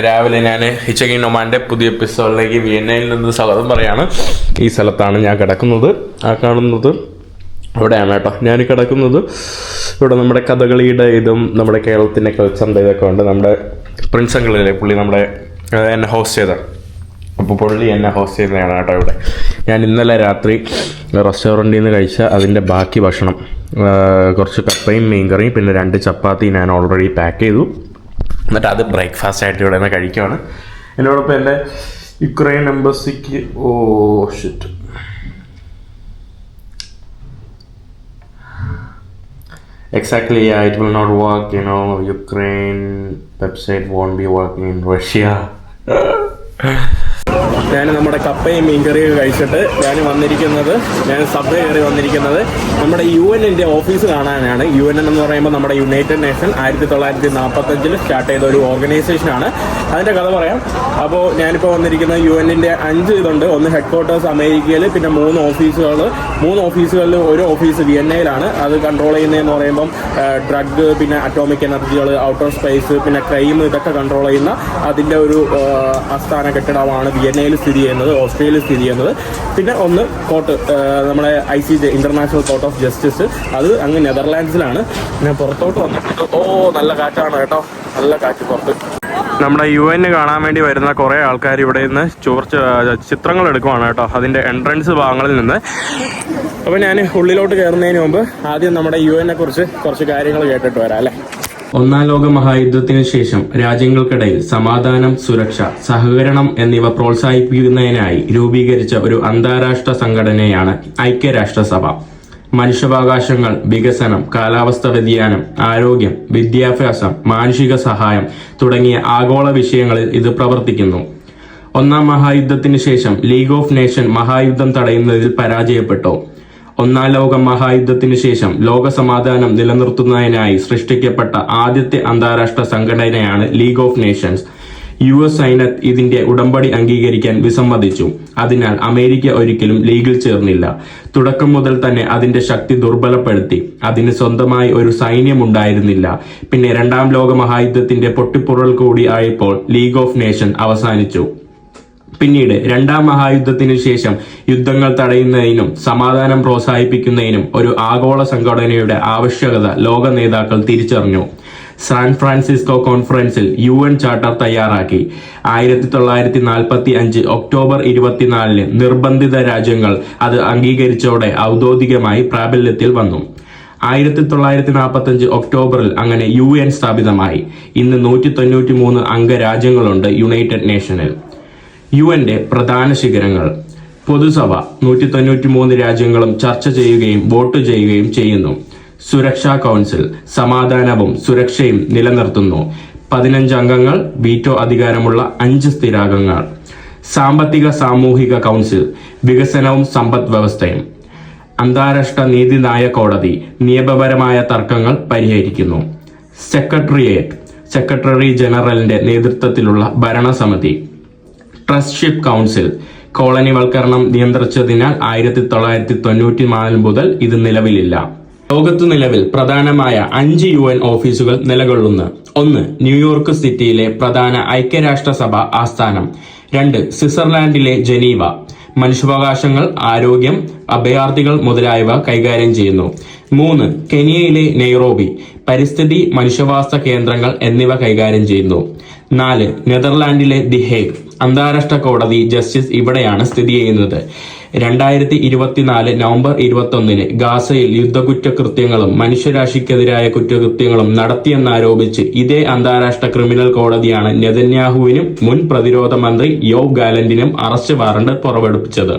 രാവിലെ ഞാൻ ഹിച്ചകിൻ നൊമാന്റെ പുതിയ എപ്പിസോഡിലേക്ക് വിയന്നയിൽ നിന്ന് സ്വാഗതം പറയാണ്. ഈ സ്ഥലത്താണ് ഞാൻ കിടക്കുന്നത്. ആ കാണുന്നത് ഇവിടെയാണ് കേട്ടോ. ഞാൻ കിടക്കുന്നത് ഇവിടെ നമ്മുടെ കഥകളിയുടെ ഇതും നമ്മുടെ കേരളത്തിന്റെ കൾച്ചറിന്റെ ഇതൊക്കെ ഉണ്ട്. നമ്മുടെ പ്രിൻസ് പുള്ളി നമ്മുടെ എന്നെ ഹോസ്റ്റ് ചെയ്ത. അപ്പോൾ പുള്ളി എന്നെ ഹോസ്റ്റ് ചെയ്യുന്നതാണ് കേട്ടോ ഇവിടെ. ഞാൻ ഇന്നലെ രാത്രി റെസ്റ്റോറന്റിൽ നിന്ന് കഴിച്ച അതിന്റെ ബാക്കി ഭക്ഷണം കുറച്ച് കപ്പയും മീൻകറിയും പിന്നെ രണ്ട് ചപ്പാത്തി ഞാൻ ഓൾറെഡി പാക്ക് ചെയ്തു. എന്നിട്ട് അത് ബ്രേക്ക്ഫാസ്റ്റ് ആയിട്ട് ഇവിടെ നിന്ന് കഴിക്കുകയാണ് എന്നോടൊപ്പം എന്റെ യുക്രൈൻ എംബസിക്ക് ഓ shit yeah, it will not work, you know, Ukraine website won't be working in Russia. ഞാൻ നമ്മുടെ കപ്പയും മീൻകറിയും കഴിച്ചിട്ട് ഞാൻ വന്നിരിക്കുന്നത് ഞാൻ സബ്വേ കയറി വന്നിരിക്കുന്നത് നമ്മുടെ യു എന്റെ ഓഫീസ് കാണാനാണ്. യു എൻ എന്ന് പറയുമ്പോൾ നമ്മുടെ യുണൈറ്റഡ് നേഷൻ ആയിരത്തി തൊള്ളായിരത്തി നാൽപ്പത്തഞ്ചിൽ സ്റ്റാർട്ട് ചെയ്ത ഒരു ഓർഗനൈസേഷനാണ് അതിന്റെ കഥ പറയാം. അപ്പോൾ ഞാനിപ്പോൾ വന്നിരിക്കുന്നത് യു എന്നിന്റെ അഞ്ച് ഇതുണ്ട്. ഒന്ന് ഹെഡ് ക്വാർട്ടേഴ്സ് അമേരിക്കയിൽ പിന്നെ മൂന്ന് ഓഫീസുകൾ മൂന്ന് ഓഫീസുകളിൽ ഒരു ഓഫീസ് വിയന്നയിലാണ് അത് കൺട്രോൾ ചെയ്യുന്നതെന്ന് പറയുമ്പം ഡ്രഗ് പിന്നെ അറ്റോമിക് എനർജികൾ ഔട്ടർ സ്പേസ് പിന്നെ ക്രൈം ഇതൊക്കെ കൺട്രോൾ ചെയ്യുന്ന അതിന്റെ ഒരു ആസ്ഥാന കെട്ടിടമാണ് വിയന്നയിൽ സ്ഥിതി ചെയ്യുന്നത് ഓസ്ട്രേലിയയിൽ സ്ഥിതി ചെയ്യുന്നത്. പിന്നെ ഒന്ന് കോർട്ട് നമ്മുടെ I C J international court of justice അത് അങ്ങ് നെതർലാൻഡ്സിലാണ്. ഞാൻ പുറത്തോട്ട് വന്നിട്ടുണ്ട് ഓ നല്ല കാറ്റാണ് കേട്ടോ. നല്ല കാറ്റ് പുറത്ത്. നമ്മുടെ യു എന് കാണാൻ വേണ്ടി വരുന്ന കുറേ ആൾക്കാർ ഇവിടെ നിന്ന് ചോർച്ച ചിത്രങ്ങൾ എടുക്കുവാണ് കേട്ടോ. അതിന്റെ എൻട്രൻസ് ഭാഗങ്ങളിൽ നിന്ന്. അപ്പോൾ ഞാൻ ഉള്ളിലോട്ട് കയറുന്നതിന് മുമ്പ് ആദ്യം നമ്മുടെ യു എനെ കുറിച്ച് കുറച്ച് കാര്യങ്ങൾ കേട്ടിട്ട് വരാം അല്ലേ? ഒന്നാം ലോക മഹായുദ്ധത്തിനു ശേഷം രാജ്യങ്ങൾക്കിടയിൽ സമാധാനം സുരക്ഷ സഹകരണം എന്നിവ പ്രോത്സാഹിപ്പിക്കുന്നതിനായി രൂപീകരിച്ച ഒരു അന്താരാഷ്ട്ര സംഘടനയാണ് ഐക്യരാഷ്ട്രസഭ. മനുഷ്യാവകാശങ്ങൾ വികസനം കാലാവസ്ഥ വ്യതിയാനം ആരോഗ്യം വിദ്യാഭ്യാസം മാനുഷിക സഹായം തുടങ്ങിയ ആഗോള വിഷയങ്ങളിൽ ഇത് പ്രവർത്തിക്കുന്നു. ഒന്നാം മഹായുദ്ധത്തിന് ശേഷം ലീഗ് ഓഫ് നേഷൻ മഹായുദ്ധം തടയുന്നതിൽ പരാജയപ്പെട്ടു. ഒന്നാം ലോക മഹായുദ്ധത്തിനു ശേഷം ലോക സമാധാനം നിലനിർത്തുന്നതിനായി സൃഷ്ടിക്കപ്പെട്ട ആദ്യത്തെ അന്താരാഷ്ട്ര സംഘടനയാണ് league of nations U S senate ഇതിന്റെ ഉടമ്പടി അംഗീകരിക്കാൻ വിസമ്മതിച്ചു. അതിനാൽ അമേരിക്ക ഒരിക്കലും ലീഗിൽ ചേർന്നില്ല. തുടക്കം മുതൽ തന്നെ അതിന്റെ ശക്തി ദുർബലപ്പെടുത്തി. അതിന് സ്വന്തമായി ഒരു സൈന്യം ഉണ്ടായിരുന്നില്ല. പിന്നെ രണ്ടാം ലോക മഹായുദ്ധത്തിന്റെ പൊട്ടിപ്പുറൽ കൂടി ആയപ്പോൾ ലീഗ് ഓഫ് നേഷൻ അവസാനിച്ചു. പിന്നീട് രണ്ടാം മഹായുദ്ധത്തിനു ശേഷം യുദ്ധങ്ങൾ തടയുന്നതിനും സമാധാനം പ്രോത്സാഹിപ്പിക്കുന്നതിനും ഒരു ആഗോള സംഘടനയുടെ ആവശ്യകത ലോക നേതാക്കൾ തിരിച്ചറിഞ്ഞു. സാൻ ഫ്രാൻസിസ്കോ കോൺഫറൻസിൽ യു എൻ ചാർട്ടർ തയ്യാറാക്കി. ആയിരത്തി തൊള്ളായിരത്തി നാൽപ്പത്തി അഞ്ച് ഒക്ടോബർ ഇരുപത്തിനാലിന് നിർബന്ധിത രാജ്യങ്ങൾ അത് അംഗീകരിച്ചോടെ ഔദ്യോഗികമായി പ്രാബല്യത്തിൽ വന്നു. ആയിരത്തി തൊള്ളായിരത്തി നാൽപ്പത്തി അഞ്ച് ഒക്ടോബറിൽ അങ്ങനെ യു എൻ സ്ഥാപിതമായി. ഇന്ന് നൂറ്റി തൊണ്ണൂറ്റി മൂന്ന് അംഗരാജ്യങ്ങളുണ്ട് യുണൈറ്റഡ് നേഷനിൽ. യു എന്റെ പ്രധാന ശിഖരങ്ങൾ. പൊതുസഭ നൂറ്റി തൊണ്ണൂറ്റി മൂന്ന് രാജ്യങ്ങളും ചർച്ച ചെയ്യുകയും വോട്ട് ചെയ്യുകയും ചെയ്യുന്നു. സുരക്ഷാ കൗൺസിൽ സമാധാനവും സുരക്ഷയും നിലനിർത്തുന്നു. പതിനഞ്ച് അംഗങ്ങൾ വീറ്റോ അധികാരമുള്ള അഞ്ച് സ്ഥിരാംഗങ്ങൾ. സാമ്പത്തിക സാമൂഹിക കൗൺസിൽ വികസനവും സമ്പദ് വ്യവസ്ഥയും. അന്താരാഷ്ട്ര നീതിന്യായ കോടതി നിയമപരമായ തർക്കങ്ങൾ പരിഹരിക്കുന്നു. സെക്രട്ടറിയേറ്റ് സെക്രട്ടറി ജനറലിന്റെ നേതൃത്വത്തിലുള്ള ഭരണസമിതി. ട്രസ്റ്റ്ഷിപ്പ് കൗൺസിൽ കോളനിവൽക്കരണം നിയന്ത്രിച്ചതിനാൽ ആയിരത്തി തൊള്ളായിരത്തി തൊണ്ണൂറ്റി നാല് മുതൽ ഇത് നിലവിലില്ല. ലോകത്തു നിലവിൽ പ്രധാനമായ അഞ്ച് യു എൻ ഓഫീസുകൾ നിലകൊള്ളുന്നു. ഒന്ന് ന്യൂയോർക്ക് സിറ്റിയിലെ പ്രധാന ഐക്യരാഷ്ട്രസഭ ആസ്ഥാനം. രണ്ട് സ്വിറ്റ്സർലാൻഡിലെ ജനീവ. മനുഷ്യാവകാശങ്ങൾ ആരോഗ്യം അഭയാർത്ഥികൾ മുതലായവ കൈകാര്യം ചെയ്യുന്നു. മൂന്ന് കെനിയയിലെ നെയ്റോബി. പരിസ്ഥിതി മനുഷ്യവാസ കേന്ദ്രങ്ങൾ എന്നിവ കൈകാര്യം ചെയ്യുന്നു. നാല് നെതർലാൻഡിലെ ദി ഹേഗ്. അന്താരാഷ്ട്ര കോടതി ജസ്റ്റിസ് ഇവിടെയാണ് സ്ഥിതി ചെയ്യുന്നത്. രണ്ടായിരത്തി ഇരുപത്തിനാല് നവംബർ ഇരുപത്തി ഒന്നിന് ഗാസയിൽ യുദ്ധകുറ്റകൃത്യങ്ങളും മനുഷ്യരാശിക്കെതിരായ കുറ്റകൃത്യങ്ങളും നടത്തിയെന്നാരോപിച്ച് ഇതേ അന്താരാഷ്ട്ര ക്രിമിനൽ കോടതിയാണ് നെതന്യാഹുവിനും മുൻ പ്രതിരോധ മന്ത്രി യോവ് ഗാലന്റിനും അറസ്റ്റ് വാറണ്ട് പുറപ്പെടുവിച്ചത്.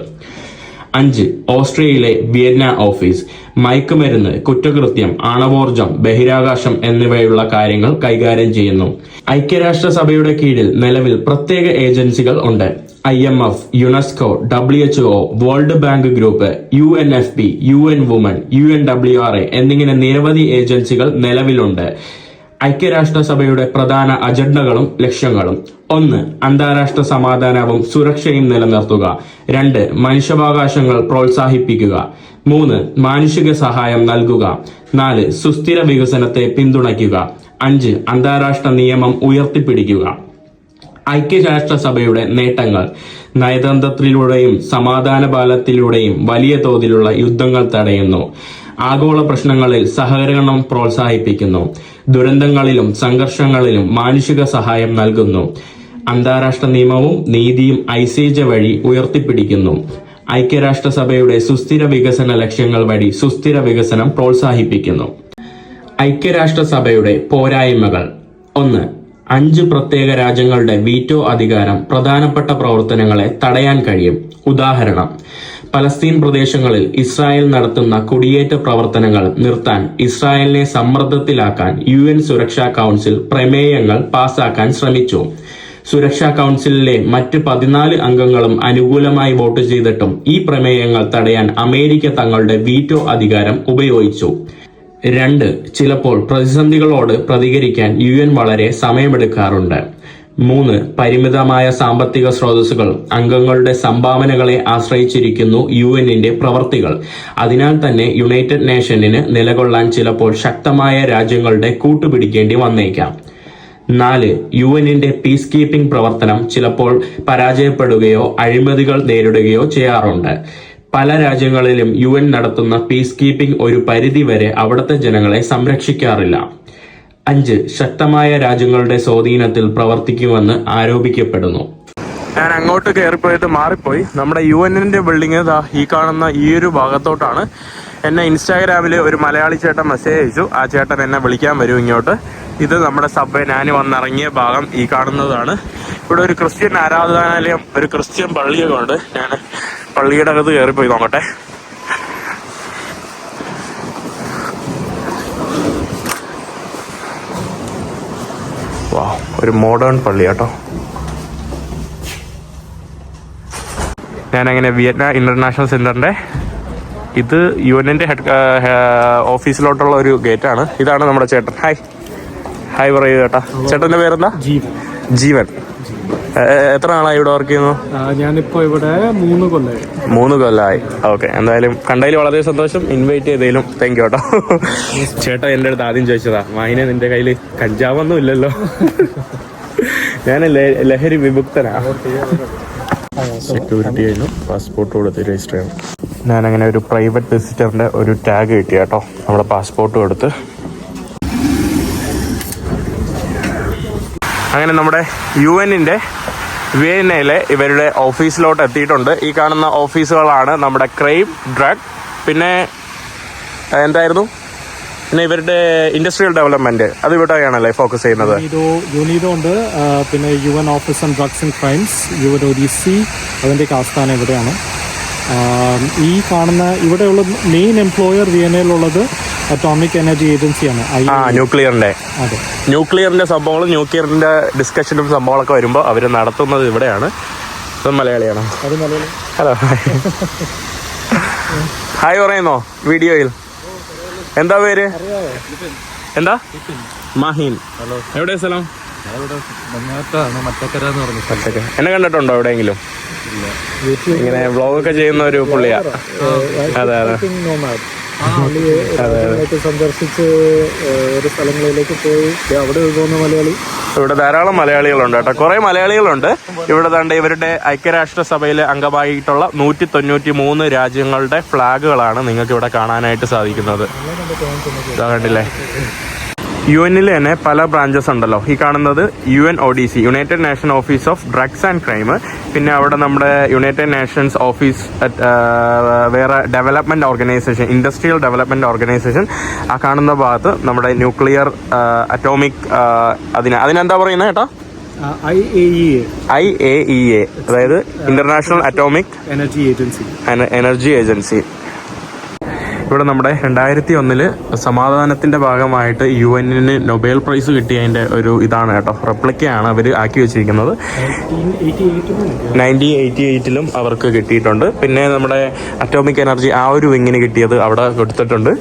അഞ്ച് ഓസ്ട്രേലിയയിലെ വിയന്ന ഓഫീസ് മയക്കുമരുന്ന് കുറ്റകൃത്യം ആണവോർജം ബഹിരാകാശം എന്നിവയുള്ള കാര്യങ്ങൾ കൈകാര്യം ചെയ്യുന്നു. ഐക്യരാഷ്ട്രസഭയുടെ കീഴിൽ നിലവിൽ പ്രത്യേക ഏജൻസികൾ ഉണ്ട്. I M F UNESCO W H O world bank group U N F P U N women U N W R A എന്നിങ്ങനെ നിരവധി ഏജൻസികൾ നിലവിലുണ്ട്. ഐക്യരാഷ്ട്രസഭയുടെ പ്രധാന അജണ്ടകളും ലക്ഷ്യങ്ങളും. ഒന്ന് അന്താരാഷ്ട്ര സമാധാനവും സുരക്ഷയും നിലനിർത്തുക. രണ്ട് മനുഷ്യാവകാശങ്ങൾ പ്രോത്സാഹിപ്പിക്കുക. മൂന്ന് മാനുഷിക സഹായം നൽകുക. നാല് സുസ്ഥിര വികസനത്തെ പിന്തുണയ്ക്കുക. അഞ്ച് അന്താരാഷ്ട്ര നിയമം ഉയർത്തിപ്പിടിക്കുക. ഐക്യരാഷ്ട്രസഭയുടെ നേട്ടങ്ങൾ. നയതന്ത്രത്തിലൂടെയും സമാധാന പാലത്തിലൂടെയും വലിയ തോതിലുള്ള യുദ്ധങ്ങൾ തടയുന്നു. ആഗോള പ്രശ്നങ്ങളിൽ സഹകരണം പ്രോത്സാഹിപ്പിക്കുന്നു. ദുരന്തങ്ങളിലും സംഘർഷങ്ങളിലും മാനുഷിക സഹായം നൽകുന്നു. അന്താരാഷ്ട്ര നിയമവും നീതിയും ഐസേജ വഴി ഉയർത്തിപ്പിടിക്കുന്നു. ഐക്യരാഷ്ട്രസഭയുടെ സുസ്ഥിര വികസന ലക്ഷ്യങ്ങൾ വഴി സുസ്ഥിര വികസനം പ്രോത്സാഹിപ്പിക്കുന്നു. ഐക്യരാഷ്ട്രസഭയുടെ പോരായ്മകൾ. ഒന്ന് അഞ്ച് പ്രത്യേക രാജ്യങ്ങളുടെ വീറ്റോ അധികാരം പ്രധാനപ്പെട്ട പ്രവർത്തനങ്ങളെ തടയാൻ കഴിയും. ഉദാഹരണം പലസ്തീൻ പ്രദേശങ്ങളിൽ ഇസ്രായേൽ നടത്തുന്ന കുടിയേറ്റ പ്രവർത്തനങ്ങൾ നിർത്താൻ ഇസ്രായേലിനെ സമ്മർദ്ദത്തിലാക്കാൻ യു എൻ സുരക്ഷാ കൗൺസിൽ പ്രമേയങ്ങൾ പാസാക്കാൻ ശ്രമിച്ചു. സുരക്ഷാ കൗൺസിലിലെ മറ്റ് പതിനാല് അംഗങ്ങളും അനുകൂലമായി വോട്ട് ചെയ്തിട്ടും ഈ പ്രമേയങ്ങൾ തടയാൻ അമേരിക്ക തങ്ങളുടെ വീറ്റോ അധികാരം ഉപയോഗിച്ചു. രണ്ട് ചിലപ്പോൾ പ്രതിസന്ധികളോട് പ്രതികരിക്കാൻ യു വളരെ സമയമെടുക്കാറുണ്ട്. മൂന്ന് പരിമിതമായ സാമ്പത്തിക സ്രോതസ്സുകൾ അംഗങ്ങളുടെ സംഭാവനകളെ ആശ്രയിച്ചിരിക്കുന്നു യു എന്നിന്റെ പ്രവർത്തികൾ. അതിനാൽ തന്നെ യുണൈറ്റഡ് നേഷനിന് നിലകൊള്ളാൻ ചിലപ്പോൾ ശക്തമായ രാജ്യങ്ങളുടെ കൂട്ടുപിടിക്കേണ്ടി വന്നേക്കാം. നാല് യു എന്നിന്റെ പീസ് കീപ്പിംഗ് പ്രവർത്തനം ചിലപ്പോൾ പരാജയപ്പെടുകയോ അഴിമതികൾ നേരിടുകയോ ചെയ്യാറുണ്ട്. പല രാജ്യങ്ങളിലും യു നടത്തുന്ന പീസ് കീപ്പിംഗ് ഒരു പരിധിവരെ അവിടുത്തെ ജനങ്ങളെ സംരക്ഷിക്കാറില്ല. അഞ്ച് ശക്തമായ രാജ്യങ്ങളുടെ സ്വാധീനത്തിൽ പ്രവർത്തിക്കുമെന്ന് ആരോപിക്കപ്പെടുന്നു. ഞാൻ അങ്ങോട്ട് കയറിപ്പോയത് മാറിപ്പോയി. നമ്മുടെ യു എന്നിന്റെ ബിൽഡിംഗ് ഈ കാണുന്ന ഈ ഒരു ഭാഗത്തോട്ടാണ്. എന്നെ ഇൻസ്റ്റാഗ്രാമിൽ ഒരു മലയാളി ചേട്ടൻ മെസ്സേജ് അയച്ചു. ആ ചേട്ടൻ എന്നെ വിളിക്കാൻ വരും ഇങ്ങോട്ട്. ഇത് നമ്മുടെ സബ് ഞാൻ വന്നിറങ്ങിയ ഭാഗം ഈ കാണുന്നതാണ്. ഇവിടെ ഒരു ക്രിസ്ത്യൻ ആരാധനാലയം ഒരു ക്രിസ്ത്യൻ പള്ളിയൊക്കെ ഉണ്ട്. ഞാൻ പള്ളിയുടെ അകത്ത് കയറിപ്പോയി നോക്കട്ടെ. വാ ഒരു മോഡേൺ പള്ളി കേട്ടോ. ഞാനങ്ങനെ വിയറ്റ്നാം ഇന്റർനാഷണൽ സെന്ററിന്റെ ഇത് യു എന്റെ ഹെഡ് ഓഫീസിലോട്ടുള്ള ഒരു ഗേറ്റാണ്. ആണ് ഇതാണ് നമ്മുടെ ചേട്ടൻ. ഹായ്. ഹായ് പറയൂ ചേട്ടാ. ചേട്ടന്റെ പേരെന്താ? ജീവൻ. എത്ര നാളായി ഇവിടെ വർക്ക് ചെയ്യുന്നു? ഞാനിപ്പോ ഇവിടെ മൂന്ന് കൊല്ലമായി മൂന്ന് കൊല്ലായി. ഓക്കെ എന്തായാലും കണ്ടതിൽ വളരെ സന്തോഷം. ഇൻവൈറ്റ് ചെയ്തേലും താങ്ക് യു കേട്ടോ ചേട്ടാ എന്റെ അടുത്ത് ആദ്യം ചോദിച്ചതാ മായിനെ നിന്റെ കയ്യിൽ കഞ്ചാവൊന്നും ഇല്ലല്ലോ? ഞാൻ ലഹരി വിമുക്തനാ. സെക്യൂരിറ്റി ആയിരുന്നു. പാസ്പോർട്ട് കൊടുത്ത് രജിസ്റ്റർ ചെയ്യണം ഞാനങ്ങനെ ഒരു പ്രൈവറ്റ് വിസിറ്ററിന്റെ ഒരു ടാഗ് കിട്ടി കേട്ടോ നമ്മുടെ പാസ്പോർട്ട് കൊടുത്ത്. അങ്ങനെ നമ്മുടെ യു എന്നിന്റെ വിയന്നയിലെ ഇവരുടെ ഓഫീസിലോട്ട് എത്തിയിട്ടുണ്ട്. ഈ കാണുന്ന ഓഫീസുകളാണ് നമ്മുടെ ക്രൈം ഡ്രഗ് പിന്നെ എന്തായിരുന്നു? പിന്നെ ഇവരുടെ ഇൻഡസ്ട്രിയൽ ഡെവലപ്മെന്റ് അത് ഇവിടെയാണല്ലേ ഫോക്കസ് ചെയ്യുന്നത്. ഉണ്ട്. പിന്നെ U N office on drugs and crimes U N Odissi അതിന്റെ ആസ്ഥാനം ഇവിടെയാണ്. ഈ കാണുന്ന ഇവിടെയുള്ള മെയിൻ എംപ്ലോയർ വിയനയിലുള്ളത് അറ്റോമിക് എനർജി ഏജൻസിയാണ് ആ ന്യൂക്ലിയറിന്റെ അതെ. ന്യൂക്ലിയറിന്റെ സംഭവങ്ങളും ന്യൂക്ലിയറിന്റെ ഡിസ്കഷനും സംഭവങ്ങളൊക്കെ വരുമ്പോൾ അവർ നടത്തുന്നത് ഇവിടെയാണ്. ഇത് മലയാളിയാണോ. അത് മലയാളം. ഹലോ ഹായ് പറയുന്നോ വീഡിയോയിൽ? എന്താ പേര്? എന്താ? മഹീൻ. ഹലോ എവിടെ സ്ഥലം? എന്ന് കണ്ടിട്ടുണ്ടോ എവിടെയെങ്കിലും? ഇങ്ങനെ വ്ളോഗൊക്കെ ചെയ്യുന്ന ഒരു പുള്ളിയാ. അതെ അതെ. സന്ദർശിച്ച് ഒരു സ്ഥലങ്ങളിലേക്ക് പോയി. അവിടെ പോകുന്ന മലയാളി. ഇവിടെ ധാരാളം മലയാളികളുണ്ട് കേട്ടോ. കുറെ മലയാളികളുണ്ട്. ഇവിടെ തണ്ട് ഇവരുടെ ഐക്യരാഷ്ട്ര സഭയിലെ അംഗമായിട്ടുള്ള നൂറ്റി തൊണ്ണൂറ്റി മൂന്ന് രാജ്യങ്ങളുടെ ഫ്ലാഗുകളാണ് നിങ്ങൾക്ക് ഇവിടെ കാണാനായിട്ട് സാധിക്കുന്നത്. കണ്ടില്ലേ? യു എന്നിൽ തന്നെ പല ബ്രാഞ്ചസ് ഉണ്ടല്ലോ. ഈ കാണുന്നത് U N O D C united nation office of drugs and crime പിന്നെ അവിടെ നമ്മുടെ യുണൈറ്റഡ് നേഷൻസ് ഓഫീസ് വേറെ development organisation industrial development organisation ആ കാണുന്ന ഭാഗത്ത് നമ്മുടെ ന്യൂക്ലിയർ അറ്റോമിക് അതിന് അതിനെന്താ പറയുന്നത് A I A E A അതായത് international atomic energy agency energy agency ഇവിടെ നമ്മുടെ രണ്ടായിരത്തി ഒന്നിൽ സമാധാനത്തിന്റെ ഭാഗമായിട്ട് യു എന്നിന് നൊബേൽ പ്രൈസ് കിട്ടിയതിന്റെ ഒരു ഇതാണ് കേട്ടോ. റെപ്ലിക്കയാണ് അവർ ആക്കി വെച്ചിരിക്കുന്നത്. നയന്റീൻ എയ്റ്റി എയ്റ്റിലും അവർക്ക് കിട്ടിയിട്ടുണ്ട്. പിന്നെ നമ്മുടെ അറ്റോമിക് എനർജി ആ ഒരു വിങ്ങിന് കിട്ടിയത് അവിടെ കൊടുത്തിട്ടുണ്ട്.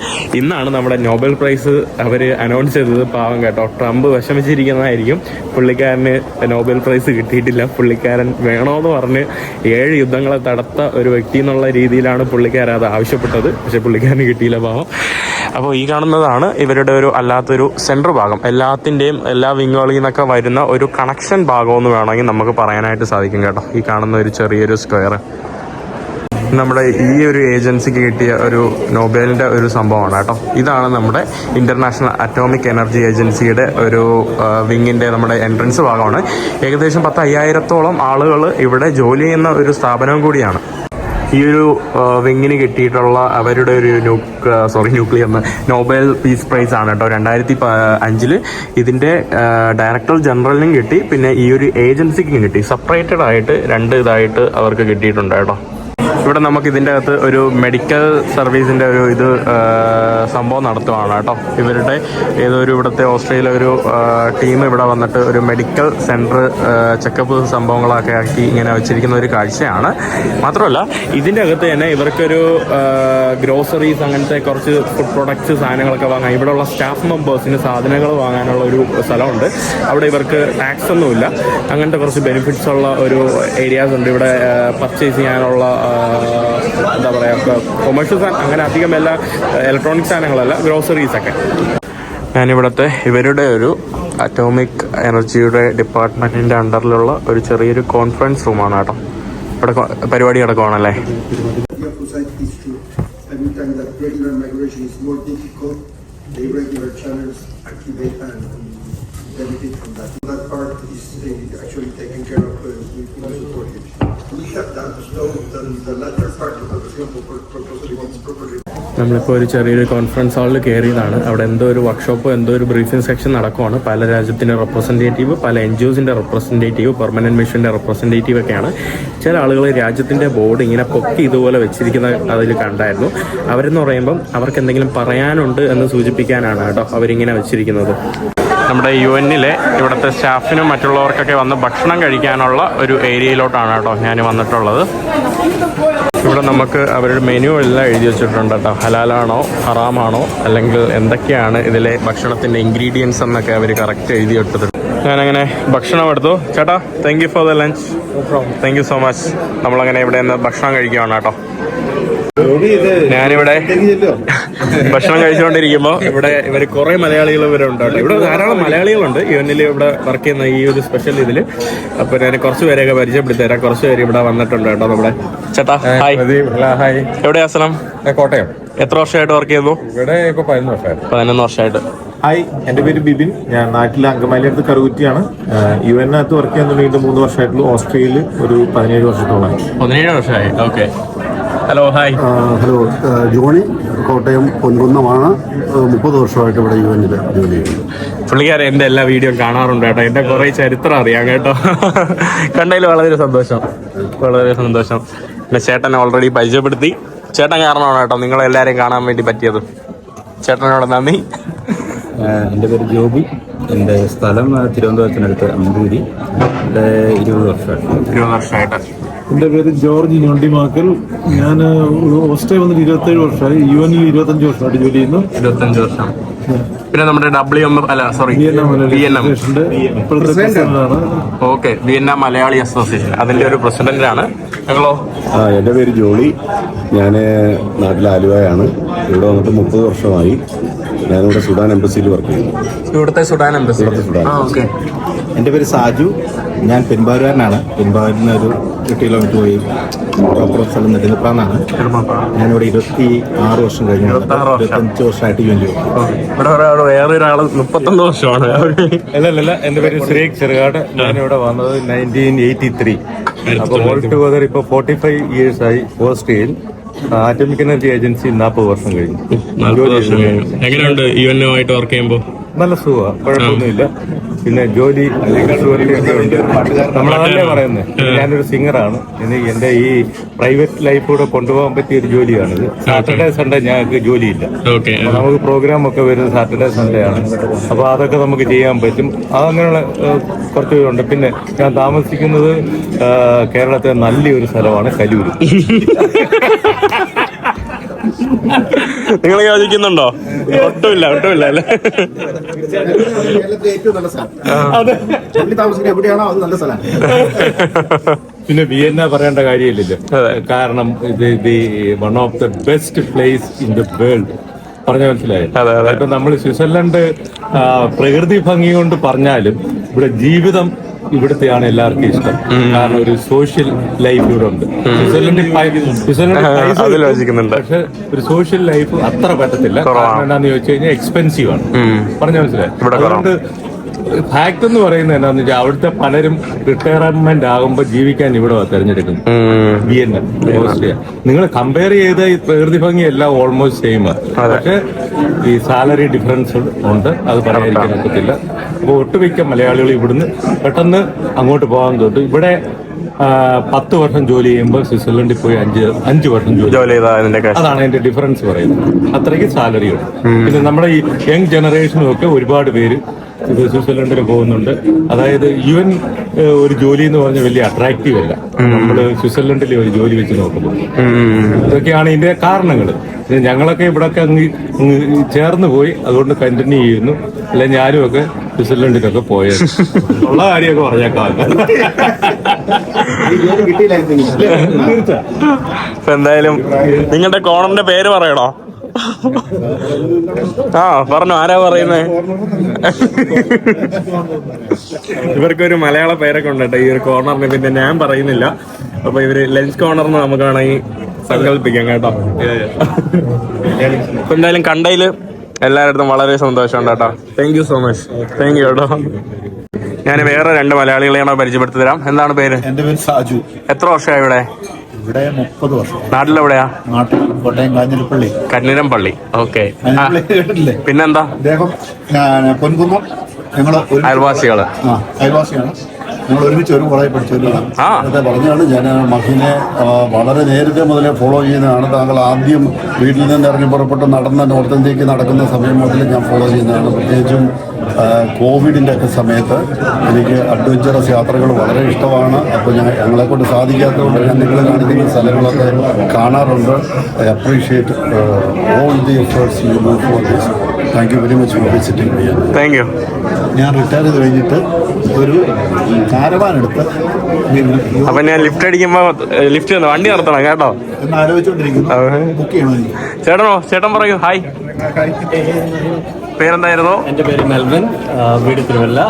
ഇന്നാണ് നമ്മുടെ നോബൽ പ്രൈസ് അവർ അനൗൺസ് ചെയ്തത്. പാവം കേട്ടോ. ട്രംപ് വിഷമിച്ചിരിക്കുന്നതായിരിക്കും. പുള്ളിക്കാരന് നോബൽ പ്രൈസ് കിട്ടിയിട്ടില്ല. പുള്ളിക്കാരൻ വേണോന്ന് പറഞ്ഞ് ഏഴ് യുദ്ധങ്ങളെ തടത്ത ഒരു വ്യക്തി എന്നുള്ള രീതിയിലാണ് പുള്ളിക്കാരൻ അത് ആവശ്യപ്പെട്ടത്. പക്ഷെ പുള്ളിക്കാരൻ വീഡിയോന് കിട്ടിയില്ല പാവം. അപ്പോൾ ഈ കാണുന്നതാണ് ഇവരുടെ ഒരു അല്ലാത്തൊരു സെൻട്രൽ ഭാഗം. എല്ലാത്തിന്റെയും എല്ലാ വിങ്ങുകളിൽ നിന്നൊക്കെ വരുന്ന ഒരു കണക്ഷൻ ഭാഗം എന്ന് വേണമെങ്കിൽ നമുക്ക് പറയാനായിട്ട് സാധിക്കും കേട്ടോ. ഈ കാണുന്ന ഒരു ചെറിയൊരു സ്ക്വയർ നമ്മുടെ ഈ ഒരു ഏജൻസിക്ക് കിട്ടിയ ഒരു നോബേലിന്റെ ഒരു സംഭവമാണ് കേട്ടോ. ഇതാണ് നമ്മുടെ ഇന്റർനാഷണൽ അറ്റോമിക് എനർജി ഏജൻസിയുടെ ഒരു വിങ്ങിന്റെ നമ്മുടെ എൻട്രൻസ് ഭാഗമാണ്. ഏകദേശം പത്ത് അയ്യായിരത്തോളം ആളുകൾ ഇവിടെ ജോലി ചെയ്യുന്ന ഒരു സ്ഥാപനം കൂടിയാണ്. ഈ ഒരു വിങ്ങിന് കിട്ടിയിട്ടുള്ള അവരുടെ ഒരു nuke sorry nuclear Nobel peace prize ആണ് കേട്ടോ രണ്ടായിരത്തി അഞ്ചിൽ. ഇതിന്റെ ഡയറക്ടർ ജനറലിനും കിട്ടി. പിന്നെ ഈ ഒരു ഏജൻസിക്കും കിട്ടി. സെപ്പറേറ്റഡ് ആയിട്ട് രണ്ട് ഇതായിട്ട് അവർക്ക് കിട്ടിയിട്ടുണ്ട് കേട്ടോ. ഇവിടെ നമുക്ക് ഇതിന്റെ അകത്ത് ഒരു മെഡിക്കൽ സർവീസിന്റെ ഒരു ഇത് സംഭവം നടത്തുവാണ് കേട്ടോ. ഇവരുടെ ഏതൊരു ഇവിടുത്തെ ഓസ്ട്രേലിയ ഒരു ടീം ഇവിടെ വന്നിട്ട് ഒരു മെഡിക്കൽ സെന്റർ ചെക്കപ്പ് സംഭവങ്ങളൊക്കെ ആക്കി ഇങ്ങനെ വെച്ചിരിക്കുന്ന ഒരു കാഴ്ചയാണ്. മാത്രമല്ല ഇതിന്റെ അകത്ത് തന്നെ ഇവർക്കൊരു ഗ്രോസറീസ് അങ്ങനത്തെ കുറച്ച് ഫുഡ് പ്രൊഡക്ട്സ് സാധനങ്ങളൊക്കെ വാങ്ങാൻ ഇവിടെയുള്ള സ്റ്റാഫ് മെമ്പേഴ്സിന് സാധനങ്ങൾ വാങ്ങാനുള്ള ഒരു സ്ഥലമുണ്ട്. അവിടെ ഇവർക്ക് ടാക്സ് ഒന്നുമില്ല. അങ്ങനത്തെ കുറച്ച് ബെനിഫിറ്റ്സ് ഉള്ള ഒരു ഏരിയാസ് ഉണ്ട്. ഇവിടെ പർച്ചേസ് ചെയ്യാനുള്ള എന്താ പറയുക കൊമേഴ്സസാണ് അങ്ങനെ അധികം എല്ലാ ഇലക്ട്രോണിക് സാധനങ്ങളല്ല ഗ്രോസറീസൊക്കെ ഞാനിവിടുത്തെ ഇവരുടെ ഒരു അറ്റോമിക് എനർജിയുടെ ഡിപ്പാർട്ട്മെന്റിന്റെ അണ്ടറിലുള്ള ഒരു ചെറിയൊരു കോൺഫറൻസ് റൂമാണ് കേട്ടോ. ഇവിടെ പരിപാടി നടക്കുവാണല്ലേ? Benefit നമ്മളിപ്പോൾ ഒരു ചെറിയൊരു കോൺഫറൻസ് ഹാളിൽ കയറിയതാണ് അവിടെ എന്തോ ഒരു വർക്ക്ഷോപ്പോ എന്തോ ഒരു ബ്രീഫിംഗ് സെക്ഷൻ നടക്കുവാണ്. പല രാജ്യത്തിന്റെ റെപ്രസെന്റേറ്റീവ് പല എൻ ജി ഒസിന്റെ റെപ്രസെന്റേറ്റീവ് പെർമനന്റ് മിഷന്റെ റെപ്രസെന്റേറ്റീവ് ഒക്കെയാണ്. ചില ആളുകൾ രാജ്യത്തിന്റെ ബോർഡ് ഇങ്ങനെ പൊക്കി ഇതുപോലെ വെച്ചിരിക്കുന്ന അതിൽ കണ്ടായിരുന്നു. അവരെന്ന് പറയുമ്പം അവർക്ക് എന്തെങ്കിലും പറയാനുണ്ട് എന്ന് സൂചിപ്പിക്കാനാണ് കേട്ടോ അവരിങ്ങനെ വെച്ചിരിക്കുന്നത്. നമ്മുടെ യു എന്നിലെ ഇവിടുത്തെ സ്റ്റാഫിനും മറ്റുള്ളവർക്കൊക്കെ വന്ന് ഭക്ഷണം കഴിക്കാനുള്ള ഒരു ഏരിയയിലോട്ടാണ് കേട്ടോ ഞാൻ വന്നിട്ടുള്ളത്. ഇവിടെ നമുക്ക് അവരുടെ മെനു എല്ലാം എഴുതി വെച്ചിട്ടുണ്ട് കേട്ടോ. ഹലാലാണോ ഹറാമാണോ അല്ലെങ്കിൽ എന്തൊക്കെയാണ് ഇതിലെ ഭക്ഷണത്തിന്റെ ഇൻഗ്രീഡിയൻസ് എന്നൊക്കെ അവർ കറക്റ്റ് എഴുതി എടുത്തിട്ടുണ്ട്. ഞാനങ്ങനെ ഭക്ഷണം എടുത്തു. ചേട്ടാ thank you for the lunch thank you so much നമ്മളങ്ങനെ ഇവിടെ നിന്ന് ഭക്ഷണം കഴിക്കുകയാണ് കേട്ടോ. ഞാനിവിടെ ഭക്ഷണം കഴിച്ചുകൊണ്ടിരിക്കുമ്പോൾ ഇവിടെ ഇവർ കുറെ മലയാളികൾ ഇവരെ ഉണ്ട് കേട്ടോ. ഇവിടെ ധാരാളം മലയാളികളുണ്ട്. ഇവനിൽ ഇവിടെ വർക്ക് ചെയ്യുന്ന ഈ ഒരു സ്പെഷ്യൽ ഇതിൽ. അപ്പൊ ഞാൻ കുറച്ച് പേരെയൊക്കെ പരിചയപ്പെടുത്തി തരാം കുറച്ച് പേര് ഇവിടെ വന്നിട്ടുണ്ട് കേട്ടോ നമ്മുടെ. ചേട്ടാ ഹായ് ഹായ് എവിടെയാ സ്ഥലം? ഞാൻ കോട്ടയം. എത്ര വർഷമായിട്ട് വർക്ക് ചെയ്യുന്നു? ഇവിടെ ഇപ്പൊ പതിനൊന്ന് വർഷമായിട്ട്. പതിനൊന്ന് വർഷമായിട്ട്. ഹായ് എന്റെ പേര് ബിബിൻ. ഞാൻ നാട്ടിലെ അങ്കമാലി അടുത്ത് കറുകുറ്റിയാണ്. യു എൻ അകത്ത് വർക്ക് ചെയ്യാൻ തുടങ്ങിയിട്ട് മൂന്ന് വർഷമായിട്ടുള്ളൂ. ഓസ്ട്രേലിയയിൽ ഒരു പതിനേഴ് വർഷത്തോളം പതിനേഴ് വർഷമായി. Okay hello hi hello Johnny Kottayam പൊൻകുന്നമാണ്. മുപ്പത് വർഷമായിട്ട് ഇവിടെ യു എനിൽ ജോലി ചെയ്യുന്നു പുള്ളിക്കാരൻ എന്റെ എല്ലാ വീഡിയോ കാണാറുണ്ട് കേട്ടോ. എന്റെ കുറേ ചരിത്രം അറിയാം കേട്ടോ. കണ്ടതിൽ വളരെ സന്തോഷം. വളരെ സന്തോഷം. പിന്നെ ചേട്ടനെ ഓൾറെഡി പരിചയപ്പെടുത്തി. ചേട്ടൻ കാരണമാണ് കേട്ടോ നിങ്ങളെല്ലാവരെയും കാണാൻ വേണ്ടി പറ്റിയത്. ചേട്ടനോട് നന്ദി. എന്റെ പേര് ജോബി. എന്റെ സ്ഥലം തിരുവനന്തപുരത്തിനടുത്ത് അമ്പൂരി ഇരുപത് വർഷമായിട്ട്. ഇരുപത് വർഷമായിട്ട്. എന്റെ പേര് ജോർജ് ഞൊണ്ടിമാക്കൽ. ഞാൻ ഓസ്ട്രേ വന്നിട്ട് ഇരുപത്തേഴ് വർഷമായി. യു എനിൽ ഇരുപത്തഞ്ച് വർഷമായിട്ട് ജോലി ചെയ്യുന്നു. ഇരുപത്തഞ്ച് വർഷം. പിന്നെ നമ്മുടെ ഡബ്ല്യു എം അല്ല sorry okay N Malayali association. അതിന്റെ ഒരു പ്രസിഡന്റാണ്. ഞങ്ങളോ ആ എന്റെ പേര് ജോളി. ഞാൻ നാട്ടിലെ ആലുവയാണ്. ഇവിടെ വന്നിട്ട് മുപ്പത് വർഷമായി. ഞാനിവിടെ സുഡാൻ എംബസിയിൽ വർക്ക് ചെയ്യുന്നു. ഇവിടുത്തെ സുഡാൻ എംബസി. സുഡാൻ ആ ഓക്കെ. എന്റെ പേര് സാജു. ഞാൻ പെരുമ്പാവൂരുകാരനാണ്. പെരുമ്പാവൂരിൽ നിന്ന് ഒരു എട്ട് കിലോമീറ്റർ പോയി പ്രോപ്പർ സ്ഥലം നെടുന്നപ്ര എന്നാണ് ഞാനിവിടെ ഇരുപത്തി ആറ് വർഷം കഴിഞ്ഞു. ഇരുപത്തഞ്ച് വർഷമായിട്ട് ജോലി ചെയ്തു ഇവിടെ വേറെ ഒരാൾ മുപ്പത്തൊന്ന് വർഷമാണ്. അല്ലല്ല എന്റെ പേര് ശ്രീ ചെറുകാട്. ഞാനിവിടെ ഇവിടെ വന്നത് നയന്റീൻ എയ്റ്റി ത്രീ അപ്പൊ ഓൾ ടുഗദർ ഇപ്പൊ ഫോർട്ടി ഫൈവ് ഇയേഴ്സ് ആയി ഓസ്ട്രേലിയൽ ആറ്റമിക് എനർജി ഏജൻസി നാൽപ്പത് വർഷം കഴിഞ്ഞു. നാൽപ്പത് വർഷം കഴിഞ്ഞു. എങ്ങനെയുണ്ട് യു എൻ ആയിട്ട് വർക്ക് ചെയ്യുമ്പോൾ? നല്ല സുഖമാണ് കുഴപ്പമൊന്നുമില്ല. പിന്നെ ജോലി നമ്മളല്ലേ ഒക്കെ ഉണ്ട് നമ്മളതല്ലേ പറയുന്നത് ഞാനൊരു സിംഗറാണ്. ഇനി എന്റെ ഈ പ്രൈവറ്റ് ലൈഫ് കൂടെ കൊണ്ടുപോകാൻ പറ്റിയ ഒരു ജോലിയാണിത്. സാറ്റർഡേ സൺഡേ ഞങ്ങൾക്ക് ജോലിയില്ല. നമുക്ക് പ്രോഗ്രാം ഒക്കെ വരുന്നത് സാറ്റർഡേ സൺഡേ ആണ്. അപ്പോൾ അതൊക്കെ നമുക്ക് ചെയ്യാൻ പറ്റും. അതങ്ങനെയുള്ള കുറച്ച് പേരുണ്ട്. പിന്നെ ഞാൻ താമസിക്കുന്നത് കേരളത്തെ കേരളത്തിലെ നല്ലൊരു സ്ഥലമാണ് കലൂര്. നിങ്ങൾ യോജിക്കുന്നുണ്ടോ? ഒട്ടുമില്ല ഒട്ടുമില്ല അല്ലേ? പിന്നെ വി നല്ല സ്ഥലം ജോലി താമസിക്കാൻ എവിടെയാണോ അത്. നല്ല സ്ഥലമാണ് പിന്നെ വിയന്ന പറയേണ്ട കാര്യമില്ലല്ലോ. കാരണം ഇത് the one of the best place in the world പറഞ്ഞ മനസ്സിലായി? അതെ, അതെ. ഇപ്പൊ നമ്മൾ സ്വിറ്റ്സർലൻഡ് പ്രകൃതി ഭംഗി കൊണ്ട് പറഞ്ഞാലും ഇവിടെ ജീവിതം ഇവിടുത്തെയാണ് എല്ലാവർക്കും ഇഷ്ടം. കാരണം ഒരു സോഷ്യൽ ലൈഫ് ഇവിടെ ഉണ്ട്. സ്വിറ്റ്സർലൻഡ്. പക്ഷെ ഒരു സോഷ്യൽ ലൈഫ് അത്ര പറ്റത്തില്ല. കാരണം എന്താന്ന് ചോദിച്ചു കഴിഞ്ഞാൽ എക്സ്പെൻസീവ് ആണ്. പറഞ്ഞ മനസ്സിലായി? അതുകൊണ്ട് ഫാക്ട് എന്ന് പറയുന്നത് എന്താന്ന് വെച്ചാൽ അവിടുത്തെ പലരും റിട്ടയർമെന്റ് ആകുമ്പോൾ ജീവിക്കാൻ ഇവിടെ തെരഞ്ഞെടുക്കുന്നത് വിയന്ന ഓസ്ട്രിയ. നിങ്ങൾ കമ്പയർ ചെയ്ത ഈ പ്രകൃതി ഭംഗി എല്ലാം ഓൾമോസ്റ്റ് സെയിം പക്ഷെ ഈ സാലറി ഡിഫറൻസ് ഉണ്ട്. അത് പറയാൻ പറ്റത്തില്ല അപ്പോൾ ഒട്ടുമിക്ക മലയാളികൾ ഇവിടുന്ന് പെട്ടെന്ന് അങ്ങോട്ട് പോകാൻ തോന്നും. ഇവിടെ പത്ത് വർഷം ജോലി ചെയ്യുമ്പോൾ സ്വിറ്റ്സർലൻഡിൽ പോയി അഞ്ച് അഞ്ച് വർഷം ജോലി. അതാണ് അതിന്റെ ഡിഫറൻസ് പറയുന്നത്. അത്രയ്ക്ക് സാലറി ഉണ്ട്. പിന്നെ നമ്മുടെ ഈ യങ് ജനറേഷനും ഒക്കെ ഒരുപാട് പേര് സ്വിറ്റ്സർലൻഡിൽ പോകുന്നുണ്ട്. അതായത് യു എൻ ഒരു ജോലി എന്ന് പറഞ്ഞാൽ വലിയ അട്രാക്റ്റീവ് അല്ല. നമ്മൾ സ്വിറ്റ്സർലൻഡിലെ ഒരു ജോലി വെച്ച് നോക്കുമ്പോൾ ഇതൊക്കെയാണ് ഇതിന്റെ കാരണങ്ങൾ ഞങ്ങളൊക്കെ ഇവിടൊക്കെ അങ്ങ് അങ്ങ് ചേർന്ന് പോയി. അതുകൊണ്ട് കണ്ടിന്യൂ ചെയ്യുന്നു. അല്ലെ ഞാനും ഒക്കെ സ്വിറ്റ്സർലൻഡിലൊക്കെ പോയത് ഉള്ള കാര്യമൊക്കെ പറഞ്ഞേക്കാം എന്തായാലും നിങ്ങളുടെ കോണറിന്റെ പേര് പറയണോ? ആ പറഞ്ഞു ആരാ പറയുന്നേ? ഇവർക്കൊരു മലയാള പേരൊക്കെ ഉണ്ട് കേട്ടോ ഈ ഒരു കോർണറിന് പിന്നെ ഞാൻ പറയുന്നില്ല. അപ്പൊ ഇവർ ലഞ്ച് കോർണറിന് നമുക്ക് വേണമെങ്കിൽ സങ്കല്പിക്കാം കേട്ടോ. ഇപ്പൊ എന്തായാലും കണ്ടതിൽ എല്ലാവരുടെ വളരെ സന്തോഷമുണ്ട് കേട്ടോ. Thank you so much thank you കേട്ടോ. ഞാൻ വേറെ രണ്ട് മലയാളികളെയാണോ പരിചയപ്പെടുത്തി തരാം. എന്താണ് പേര്? എന്റെ പേര് സാജു. എത്ര വർഷമായി ഇവിടെ? ഇവിടെ മുപ്പത് വർഷം. നാട്ടിലെവിടെയാ? നാട്ടിൽ കോട്ടയം കാഞ്ഞിരപ്പള്ളി. കന്നിരംപള്ളി ഓക്കെ. കാഞ്ഞിരപ്പള്ളി പിന്നെന്താ? അദ്ദേഹം ഞാൻ പൊൻകുന്നം. ഞങ്ങൾ ഒരു അയൽവാസികൾ. ആ അയൽവാസിയാണ് ഞങ്ങൾ ഒരുമിച്ച് ഒരു കോളേജ് പഠിച്ചവരാണ്. നേരത്തെ പറഞ്ഞാണ് ഞാൻ മഹിനെ വളരെ നേരത്തെ മുതലേ ഫോളോ ചെയ്യുന്നതാണ്. താങ്കൾ ആദ്യം വീട്ടിൽ നിന്ന് ഇറങ്ങി പുറപ്പെട്ട് നടന്ന നോർത്ത് ഇന്ത്യയ്ക്ക് നടക്കുന്ന സമയം മുതൽ ഞാൻ ഫോളോ ചെയ്യുന്നതാണ്. പ്രത്യേകിച്ചും കോവിഡിന്റെ ഒക്കെ സമയത്ത് എനിക്ക് അഡ്വഞ്ചറസ് യാത്രകൾ വളരെ ഇഷ്ടമാണ്. അപ്പോൾ ഞാൻ ഞങ്ങളെ കൊണ്ട് സാധിക്കാത്തതുകൊണ്ട് ഞാൻ നിങ്ങൾ കാണിക്കുന്ന സ്ഥലങ്ങളൊക്കെ കാണാറുണ്ട്. I appreciate all the efforts you move for this thank you very much for visiting thank you ഞാൻ റിട്ടയർ ചെയ്ത് കഴിഞ്ഞിട്ട് ഒരു കാരവാൻ എടുത്ത് അപ്പൊ ഞാൻ ലിഫ്റ്റ് അടിക്കുമ്പോ ലിഫ്റ്റ് വണ്ടി നിർത്തണം കേട്ടോ. എന്ന് ആലോചിച്ചോണ്ടിരിക്കുന്നു. ബുക്ക് ചെയ്യണോ ചേട്ടനോ ചേട്ടൻ പറയൂ. ഹായ് പേരെന്തായിരുന്നു? എന്റെ പേര് മെൽവിൻ വീട് തിരുവല്ല.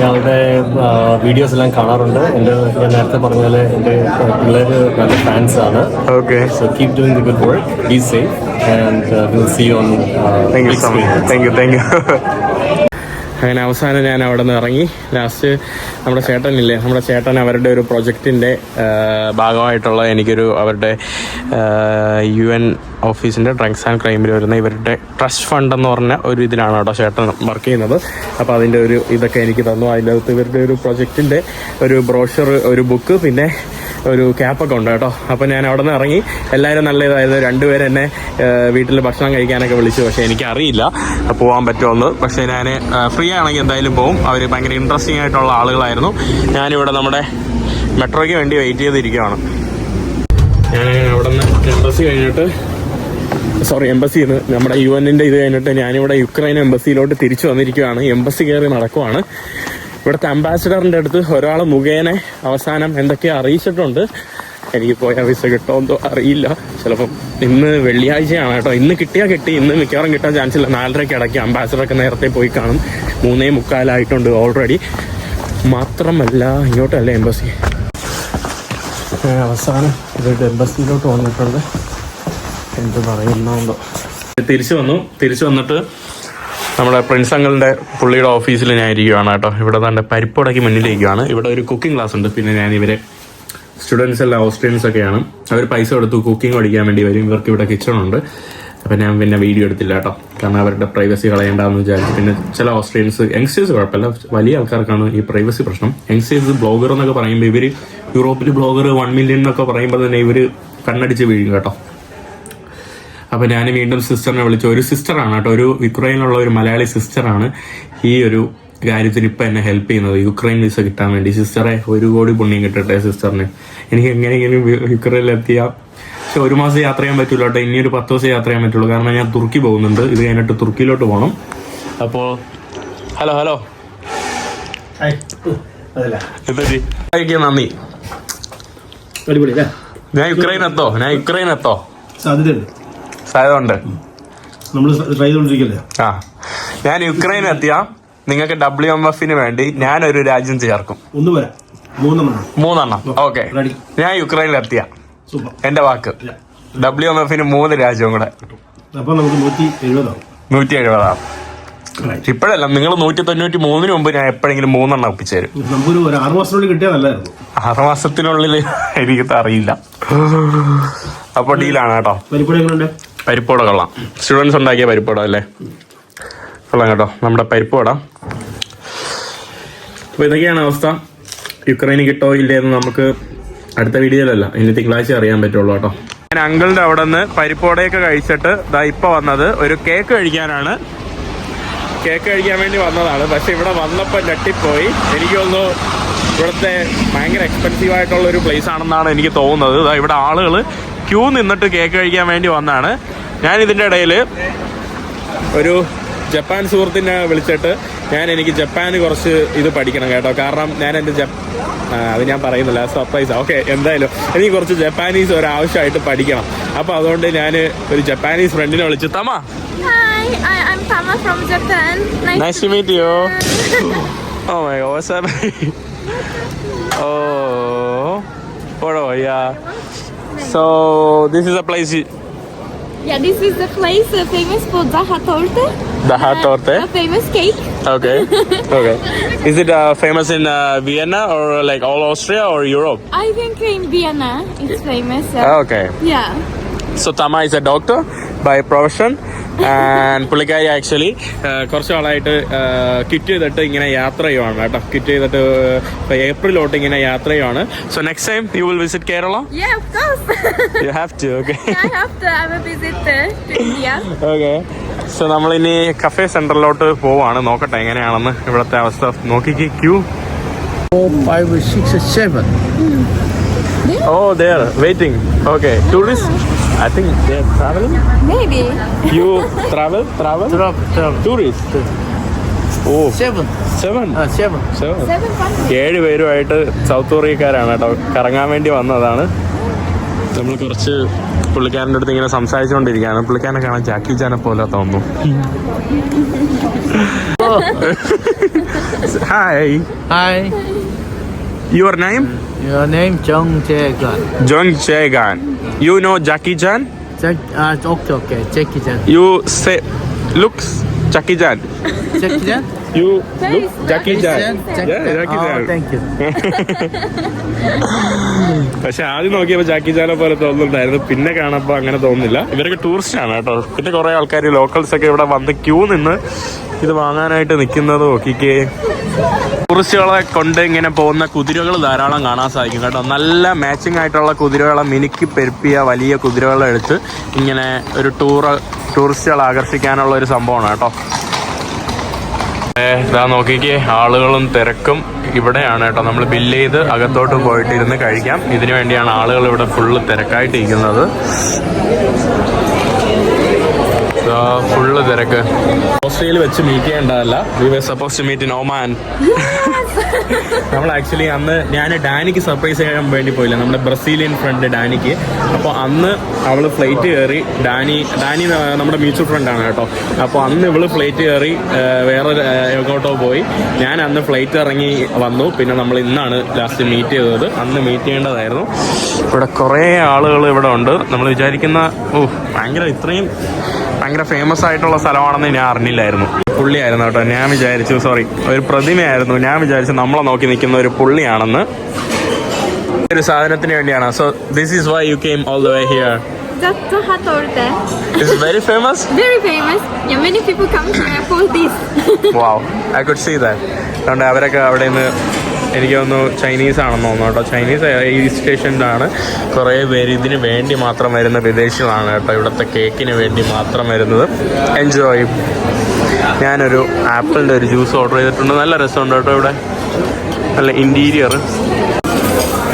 ഞങ്ങളുടെ വീഡിയോസ് എല്ലാം കാണാറുണ്ട്. എന്റെ ഞാൻ നേരത്തെ പറഞ്ഞ പോലെ എന്റെ പിള്ളേർ നല്ല ഫാൻസ് ആണ്. Okay so keep doing the good work be safe and will see on thank you thank you thank you അങ്ങനെ അവസാനം ഞാൻ അവിടെ നിന്ന് ഇറങ്ങി. ലാസ്റ്റ് നമ്മുടെ ചേട്ടനില്ലേ? നമ്മുടെ ചേട്ടൻ അവരുടെ ഒരു പ്രൊജക്റ്റിന്റെ ഭാഗമായിട്ടുള്ള എനിക്കൊരു അവരുടെ യു എൻ ഓഫീസിന്റെ ഡ്രഗ്സ് ആൻഡ് ക്രൈമിൽ വരുന്ന ഇവരുടെ ട്രസ്റ്റ് ഫണ്ട് എന്ന് പറഞ്ഞ ഒരു ഇതിലാണ് കേട്ടോ ചേട്ടൻ വർക്ക് ചെയ്യുന്നത്. അപ്പോൾ അതിന്റെ ഒരു ഇതൊക്കെ എനിക്ക് തന്നു. അതിന്റെ അകത്ത് ഇവരുടെ ഒരു പ്രൊജക്റ്റിന്റെ ഒരു ബ്രോഷർ ഒരു ബുക്ക് പിന്നെ ഒരു ക്യാപ്പൊക്കെ ഉണ്ട് കേട്ടോ. അപ്പോൾ ഞാൻ അവിടെ നിന്ന് ഇറങ്ങി. എല്ലാവരും നല്ല ഇതായത് രണ്ടുപേരും എന്നെ വീട്ടിൽ ഭക്ഷണം കഴിക്കാനൊക്കെ വിളിച്ചു. പക്ഷേ എനിക്കറിയില്ല പോകാൻ പറ്റുമെന്ന്. പക്ഷേ ഞാൻ ഫ്രീ ആണെങ്കിൽ എന്തായാലും പോകും അവർ ഭയങ്കര ഇൻട്രസ്റ്റിംഗ് ആയിട്ടുള്ള ആളുകളായിരുന്നു. ഞാനിവിടെ നമ്മുടെ മെട്രോയ്ക്ക് വേണ്ടി വെയിറ്റ് ചെയ്തിരിക്കുകയാണ്. ഞാൻ അവിടെ നിന്ന് എംബസി കഴിഞ്ഞിട്ട് സോറി എംബസിയിൽ നിന്ന് നമ്മുടെ യു എന്നിന്റെ ഇത് കഴിഞ്ഞിട്ട് ഞാനിവിടെ യുക്രൈൻ എംബസിയിലോട്ട് തിരിച്ചു വന്നിരിക്കുകയാണ്. എംബസി കയറി നടക്കുവാണ്. ഇവിടുത്തെ അംബാസിഡറിന്റെ അടുത്ത് ഒരാൾ മുഖേന അവസാനം എന്തൊക്കെയോ അറിയിച്ചിട്ടുണ്ട്. എനിക്ക് പോയ വിസ കിട്ടുമെന്നോ അറിയില്ല. ചിലപ്പം ഇന്ന് വെള്ളിയാഴ്ചയാണ് കേട്ടോ. ഇന്ന് കിട്ടിയാൽ കിട്ടി. ഇന്ന് മിക്കവാറും കിട്ടാൻ ചാൻസ് ഇല്ല. നാലരയ്ക്ക് ഇടയ്ക്ക് അംബാസിഡറൊക്കെ നേരത്തെ പോയി കാണും. മൂന്നേ മുക്കാലായിട്ടുണ്ട് ഓൾറെഡി മാത്രമല്ല ഇങ്ങോട്ടല്ല എംബസി അവസാനം ഇവരുടെ എംബസിയിലോട്ട് വന്നിട്ടുണ്ട്. എന്ത് പറയുന്നുണ്ടോ തിരിച്ചു വന്നു. തിരിച്ചു വന്നിട്ട് നമ്മുടെ പ്രിൻസ് അങ്കിളിന്റെ പുള്ളിയുടെ ഓഫീസിൽ ഞാൻ ഇരിക്കുകയാണ് കേട്ടോ. ഇവിടെ തന്നെ പരിപ്പുടക്കി മുന്നിലിരിക്കുകയാണ് ഇവിടെ ഒരു കുക്കിംഗ് ക്ലാസ് ഉണ്ട്. പിന്നെ ഞാൻ ഇവരെ സ്റ്റുഡൻസ് എല്ലാം ഓസ്ട്രേലിയൻസ് ഒക്കെയാണ്. അവർ പൈസ കൊടുത്ത് കുക്കിംഗ് പഠിക്കാൻ വേണ്ടി വരും. ഇവർക്ക് ഇവിടെ കിച്ചൺ ഉണ്ട്. അപ്പം ഞാൻ പിന്നെ വീഡിയോ എടുത്തില്ല കേട്ടോ. കാരണം അവരുടെ പ്രൈവസി കളയണ്ടെന്ന് വിചാരിച്ചു. പിന്നെ ചില ഓസ്ട്രേലിയൻസ് യങ്സ്റ്റേഴ്സ് കുഴപ്പമില്ല. വലിയ ആൾക്കാർക്കാണ് ഈ പ്രൈവസി പ്രശ്നം. യങ്സ്റ്റേഴ്സ് ബ്ലോഗർ എന്നൊക്കെ പറയുമ്പോൾ ഇവർ യൂറോപ്പിൽ ബ്ലോഗർ വൺ മില്യൺ എന്നൊക്കെ പറയുമ്പോൾ തന്നെ ഇവർ കണ്ണടിച്ച് വീഴും കേട്ടോ. അപ്പോൾ ഞാൻ വീണ്ടും സിസ്റ്ററിനെ വിളിച്ചു. ഒരു സിസ്റ്ററാണ് കേട്ടോ. ഒരു യുക്രൈനിലുള്ള ഒരു മലയാളി സിസ്റ്ററാണ് ഈ ഒരു കാര്യത്തിന് ഇപ്പം എന്നെ ഹെൽപ്പ് ചെയ്യുന്നത്. യുക്രൈൻ വിസ കിട്ടാൻ വേണ്ടി. സിസ്റ്ററെ ഒരു കോടി പുണ്യം കിട്ടട്ടെ സിസ്റ്ററിന് എനിക്ക് എങ്ങനെയെങ്കിലും യുക്രൈനിലെത്തിയ? പക്ഷെ ഒരു മാസം യാത്ര ചെയ്യാൻ പറ്റൂല കേട്ടോ. ഇനി ഒരു പത്ത് ദിവസം യാത്ര ചെയ്യാൻ പറ്റുള്ളൂ. കാരണം ഞാൻ തുർക്കി പോകുന്നുണ്ട്. ഇത് കഴിഞ്ഞിട്ട് തുർക്കിയിലോട്ട് പോകണം അപ്പോൾ ഹലോ ഹലോ. നന്ദി. ഞാൻ യുക്രൈൻ എത്തോ? ഞാൻ യുക്രൈൻ എത്തോ? സാധ്യതയുണ്ട്. സാധ്യതയുണ്ട്. നമ്മൾ ട്രൈ ചെയ്തുകൊണ്ടിരിക്കല്ലേ ആ. ഞാൻ യുക്രൈൻ എത്തിയ നിങ്ങൾക്ക് ഡബ്ല്യു എം എഫിന് വേണ്ടി ഞാൻ ഒരു രാജ്യം ചേർക്കും. ഒന്ന് വരാം. മൂന്നെണ്ണം. മൂന്നെണ്ണം. ഓക്കെ. ഞാൻ യുക്രൈനിൽ എത്തിയ. സൂപ്പർ. എന്റെ വാക്ക്. ഡബ്ല്യു എം എഫിന് മൂന്ന് രാജ്യവും കൂടെ. അപ്പൊ നമുക്ക് നൂറ്റി എഴുപതാവും. നൂറ്റി എഴുപതാം ഇപ്പോഴല്ല നിങ്ങൾ നൂറ്റി തൊണ്ണൂറ്റി മൂന്നിന് മുമ്പ് ഞാൻ എപ്പോഴെങ്കിലും മൂന്നെണ്ണം ഒപ്പിച്ചേരും നമുക്കൊരു ഒരു ആറ് മാസത്തിനുള്ളിൽ കിട്ടിയാൽ ആറ് മാസത്തിനുള്ളിൽ എനിക്കത് അറിയില്ല. അപ്പൊ ഡീലാണ് കേട്ടോ. പരിപ്പടി കൊള്ളാം. സ്റ്റുഡൻസ് ഉണ്ടാക്കിയ പരിപ്പോട അല്ലേ? കൊള്ളാം കേട്ടോ. നമ്മുടെ പരിപ്പോട. അപ്പൊ ഇതൊക്കെയാണ് അവസ്ഥ. യുക്രൈന് കിട്ടോ ഇല്ലേ എന്ന് നമുക്ക് അടുത്ത വീഡിയോയിലല്ല. ഇനി തിങ്കളാഴ്ച അറിയാൻ പറ്റുള്ളൂ കേട്ടോ. ഞാൻ അങ്കിളിന്റെ അവിടെ നിന്ന് പരിപ്പോടയൊക്കെ കഴിച്ചിട്ട് ദാ ഇപ്പൊ വന്നത് ഒരു കേക്ക് കഴിക്കാനാണ്. കേക്ക് കഴിക്കാൻ വേണ്ടി വന്നതാണ്. പക്ഷെ ഇവിടെ വന്നപ്പോൾ ഞെട്ടിപ്പോയി. എനിക്ക് തോന്നുന്നു ഇവിടുത്തെ ഭയങ്കര എക്സ്പെൻസീവ് ആയിട്ടുള്ള ഒരു പ്ലേസ് ആണെന്നാണ് എനിക്ക് തോന്നുന്നത്. ഇവിടെ ആളുകൾ ക്യൂ നിന്നിട്ട് കേക്ക് കഴിക്കാൻ വേണ്ടി വന്നാണ്. ഞാൻ ഇതിന്റെ ഇടയിൽ ഒരു ജപ്പാൻ സുഹൃത്തിനെ വിളിച്ചിട്ട് ഞാൻ എനിക്ക് ജപ്പാന് കുറച്ച് ഇത് പഠിക്കണം കേട്ടോ. കാരണം ഞാൻ എന്റെ ജപ് അത് ഞാൻ പറയുന്നില്ല. സർപ്രൈസ് ഓക്കെ എന്തായാലും എനിക്ക് കുറച്ച് ജപ്പാനീസ് ഒരാവശ്യമായിട്ട് പഠിക്കണം. അപ്പോൾ അതുകൊണ്ട് ഞാൻ ഒരു ജപ്പാനീസ് ഫ്രണ്ടിനെ വിളിച്ചു. തമാ. Nice from Japan. Nice, oh you. My god, what's up? yeah. So this is a place, you- Yeah, this is the place uh, famous for Zaha Torte. the hot A famous cake. Okay, okay. Is it uh, famous in uh, Vienna or like all Austria or Europe? I think in Vienna it's famous. Uh, Okay. Yeah. So Tama is a doctor by profession and പുള്ളിക്കാരി actually കുറച്ച് നാളായിട്ട് kit ചെയ്തിട്ട് ഇങ്ങനെ യാത്ര ചെയ്യുവാണ് കേട്ടോ. Kit ചെയ്തിട്ട് ഏപ്രിലോട്ട് April തൊട്ട് ഇങ്ങനെ യാത്ര ചെയ്യുവാണ്. So next time you will visit Kerala Yeah, of course. You have to okay uh. Okay so നമ്മളിനി കഫേ സെന്ററിലോട്ട് പോവാണ്. നോക്കട്ടെ എങ്ങനെയാണെന്ന് ഇവിടുത്തെ അവസ്ഥ. നോക്കിക്ക് queue five, six, seven. Oh there waiting okay tourist I think traveling. Maybe. You travel, travel? Travel, travel. Tourist. Oh seven seven Uh, seven. Seven Seven countries. ഏഴ് പേരുമായിട്ട് south കൊറിയക്കാരാണ് കേട്ടോ കറങ്ങാൻ വേണ്ടി വന്നതാണ് നമ്മൾ കുറച്ച് പുള്ളിക്കാരന്റെ അടുത്ത് ഇങ്ങനെ സംസാരിച്ചുകൊണ്ടിരിക്കുകയാണ് പുള്ളിക്കാരനെ കാണാൻ ജാക്കി ചാനെ പോലെ തോന്നുന്നു hi Hi. Your name? Your name Jung Jae Gun. Jung Jae Gun. You know Jackie Chan? Jack, uh, okay, okay, Jackie Chan. You say looks Jackie Chan. Jackie Chan? You Very look Jackie Chan Jackie Chan. Oh, പക്ഷെ ആദ്യം നോക്കിയപ്പോ ജാക്കി ചാനെ പോലെ തോന്നുന്നുണ്ടായിരുന്നു. പിന്നെ കാണപ്പോ അങ്ങനെ തോന്നുന്നില്ല. ഇവരൊക്കെ tourist ആണ് കേട്ടോ. പിന്നെ കുറെ ആൾക്കാർ ലോക്കൽസ് ഒക്കെ ഇവിടെ വന്ന് ക്യൂ നിന്ന് ഇത് വാങ്ങാനായിട്ട് നിൽക്കുന്നത് നോക്കിക്കേ. ടൂറിസ്റ്റുകളെ കൊണ്ട് ഇങ്ങനെ പോകുന്ന കുതിരകൾ ധാരാളം കാണാൻ സാധിക്കും കേട്ടോ. നല്ല മാച്ചിങ് ആയിട്ടുള്ള കുതിരകളെ മിനുക്കി പെരുപ്പിയ വലിയ കുതിരകളെടുത്ത് ഇങ്ങനെ ഒരു ടൂർ ടൂറിസ്റ്റുകളെ ആകർഷിക്കാനുള്ള ഒരു സംഭവമാണ് കേട്ടോ. ഇതാ നോക്കിക്കേ ആളുകളും തിരക്കും ഇവിടെയാണ് കേട്ടോ. നമ്മൾ ബില്ല് ചെയ്ത് അകത്തോട്ട് പോയിട്ട് ഇരുന്ന് കഴിക്കാം. ഇതിനു വേണ്ടിയാണ് ആളുകൾ ഇവിടെ ഫുള്ള് തിരക്കായിട്ടിരിക്കുന്നത്. ഫുള്ള് തിരക്ക്. ഓസ്ട്രേലിയയിൽ വെച്ച് meet ചെയ്യേണ്ടതല്ല. We were suppose to meet in Oman നമ്മൾ ആക്ച്വലി അന്ന് ഞാൻ ഡാനിക്ക് സർപ്രൈസ് ചെയ്യാൻ വേണ്ടി പോയില്ല. നമ്മുടെ ബ്രസീലിയൻ ഫ്രണ്ട് ഡാനിക്ക്. അപ്പോൾ അന്ന് അവൾ ഫ്ലൈറ്റ് കയറി ഡാനി ഡാനി നമ്മുടെ മ്യൂച്വൽ ഫ്രണ്ടാണ് കേട്ടോ. അപ്പോൾ അന്ന് ഇവൾ ഫ്ലൈറ്റ് കയറി വേറെ എങ്ങോട്ടോ പോയി. ഞാൻ അന്ന് ഫ്ലൈറ്റ് ഇറങ്ങി വന്നു. പിന്നെ നമ്മൾ ഇന്നാണ് ലാസ്റ്റ് മീറ്റ് ചെയ്തത്. അന്ന് മീറ്റ് ചെയ്യേണ്ടതായിരുന്നു. ഇവിടെ കുറേ ആളുകൾ ഇവിടെ ഉണ്ട്. നമ്മൾ വിചാരിക്കുന്ന ഓ ഭയങ്കര ഇത്രയും ഭയങ്കര ഫേമസ് ആയിട്ടുള്ള സ്ഥലമാണെന്ന് ഞാൻ അറിഞ്ഞില്ലായിരുന്നു. പുള്ളിയായിരുന്നു കേട്ടോ. ഞാൻ വിചാരിച്ചു സോറി ഒരു പ്രതിമയായിരുന്നു. ഞാൻ വിചാരിച്ചു നമ്മളെ നോക്കി നിൽക്കുന്ന ഒരു പുള്ളിയാണെന്ന്. ഒരു സാധനത്തിന് വേണ്ടിയാണ്. So this is why you came all the way here Zaha Torte. Is very famous Very famous. Yeah, many people come here for this. I could see that അതുകൊണ്ട് അവരൊക്കെ അവിടെ നിന്ന് എനിക്ക് തോന്നുന്നു ചൈനീസ് ആണെന്ന് തോന്നുന്നു കേട്ടോ. ചൈനീസ് ഈ സ്റ്റേഷനിലാണ് കുറേ പേര് ഇതിന് വേണ്ടി മാത്രം വരുന്ന വിദേശികളാണ് കേട്ടോ. ഇവിടുത്തെ കേക്കിന് വേണ്ടി മാത്രം വരുന്നത്. എൻജോയ് ഞാനൊരു ആപ്പിളിന്റെ ഒരു ജ്യൂസ് ഓർഡർ ചെയ്തിട്ടുണ്ട്. നല്ല രസമുണ്ട് കേട്ടോ ഇവിടെ. നല്ല ഇന്റീരിയർ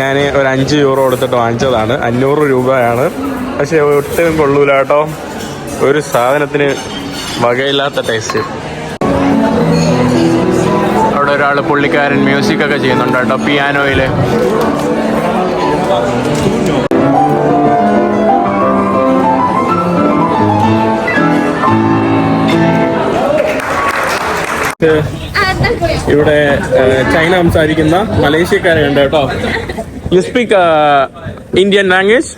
ഞാൻ ഒരു അഞ്ച് യൂറോ കൊടുത്തിട്ട് വാങ്ങിച്ചതാണ്. അഞ്ഞൂറ് രൂപയാണ്. പക്ഷേ ഒട്ടും കൊള്ളൂല കേട്ടോ. ഒരു സാധനത്തിന് വകയില്ലാത്ത ടേസ്റ്റ് ഒരാൾ പുള്ളിക്കാരൻ മ്യൂസിക് ഒക്കെ ചെയ്യുന്നുണ്ട് കേട്ടോ പിയാനോയിൽ ഇവിടെ ചൈന സംസാരിക്കുന്ന മലേഷ്യക്കാരുണ്ട് കേട്ടോ. You speak Indian language.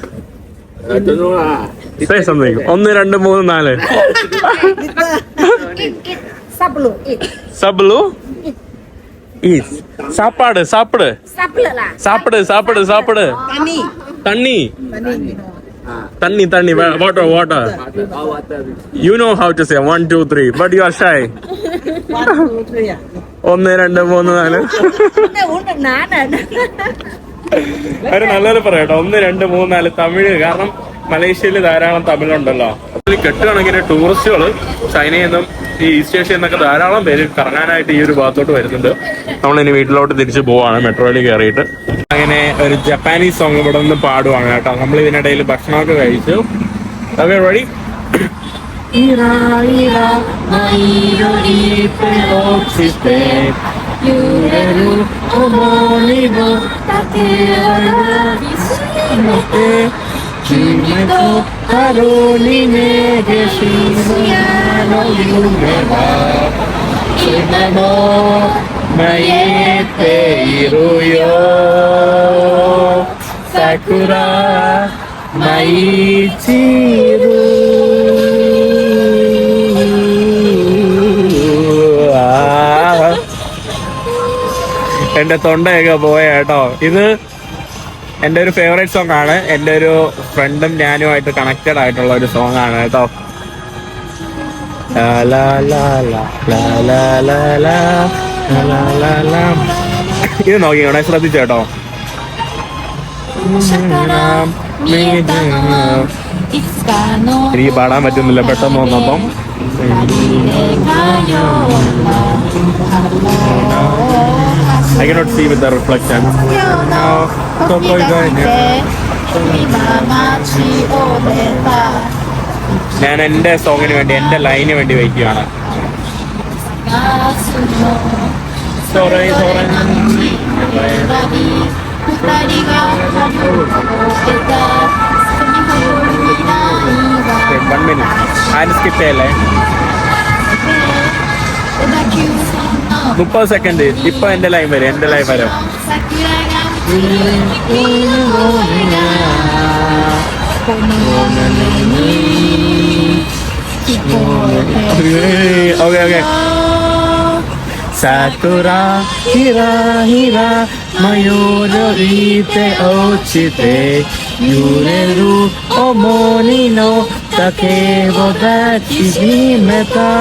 ഒന്ന് രണ്ട് മൂന്ന് നാല്. സബ്ലു? சாப்பாடு சாப்பிடு. சாப்பிடு சாப்பிடு சாப்பிடு. தண்ணி. தண்ணி. தண்ணி. Water water you know how to say one two three but you are shy ഒന്ന് രണ്ട് മൂന്ന് നാല്. ഒരു നല്ലത് പറയട്ടോ. ഒന്ന് രണ്ട് മൂന്ന് നാല് തമിഴ് കാരണം മലേഷ്യയിൽ ധാരാളം തമിഴുണ്ടല്ലോ. അതിൽ കെട്ടുകണക്കിന് ടൂറിസ്റ്റുകൾ ചൈനയിൽ നിന്നും ഈ ഈസ്റ്റ് ഏഷ്യയിൽ നിന്നൊക്കെ ധാരാളം പേര് കറങ്ങാനായിട്ട് ഈ ഒരു ഭാഗത്തോട്ട് വരുന്നുണ്ട്. നമ്മൾ ഇനി വീട്ടിലോട്ട് തിരിച്ചു പോവാണ്. മെട്രോയിൽ കയറിയിട്ട്. അങ്ങനെ ഒരു ജപ്പാനീസ് സോങ് ഇവിടെ നിന്ന് പാടുവാണ് കേട്ടോ. നമ്മൾ ഇതിനിടയിൽ ഭക്ഷണമൊക്കെ കഴിച്ചു. Кімніку паролі не геші зяною мила, Чимемо має тейруйо, Сакура має എന്റെ തൊണ്ടയൊക്കെ പോയ കേട്ടോ ഇത് എന്റെ ഒരു ഫേവറേറ്റ് സോങ് ആണ്. എന്റെ ഒരു ഫ്രണ്ടും ഞാനുമായിട്ട് കണക്റ്റഡ് ആയിട്ടുള്ള ഒരു സോങ് ആണ് കേട്ടോ. ഇത് നോക്കി ഇവിടെ ശ്രദ്ധിച്ചു കേട്ടോ? എനിക്ക് പാടാൻ പറ്റുന്നില്ല പെട്ടെന്ന് വന്നപ്പം. I cannot see with the reflection. ഞാൻ എന്റെ സോങ്ങിന് വേണ്ടി എന്റെ ലൈനിന് വേണ്ടി വയ്ക്കുകയാണ്. സോറി സോറി വൺ മിനിറ്റ് ആരും സ്കിപ്പ് ചെയ്യല്ലേ Un poco de la vida, y después en el libro, en el libro. Ok, ok.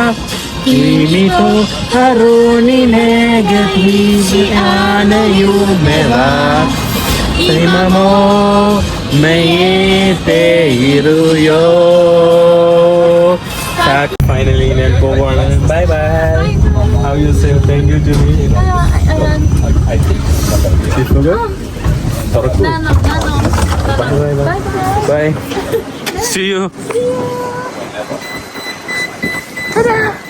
Ok, 君と春に願いしあな夢は今も見えているよ Finally, nan po ko na. Bye bye. How you say thank you to me? Did you go? Bye bye. Bye. See you. See you. Ta-da!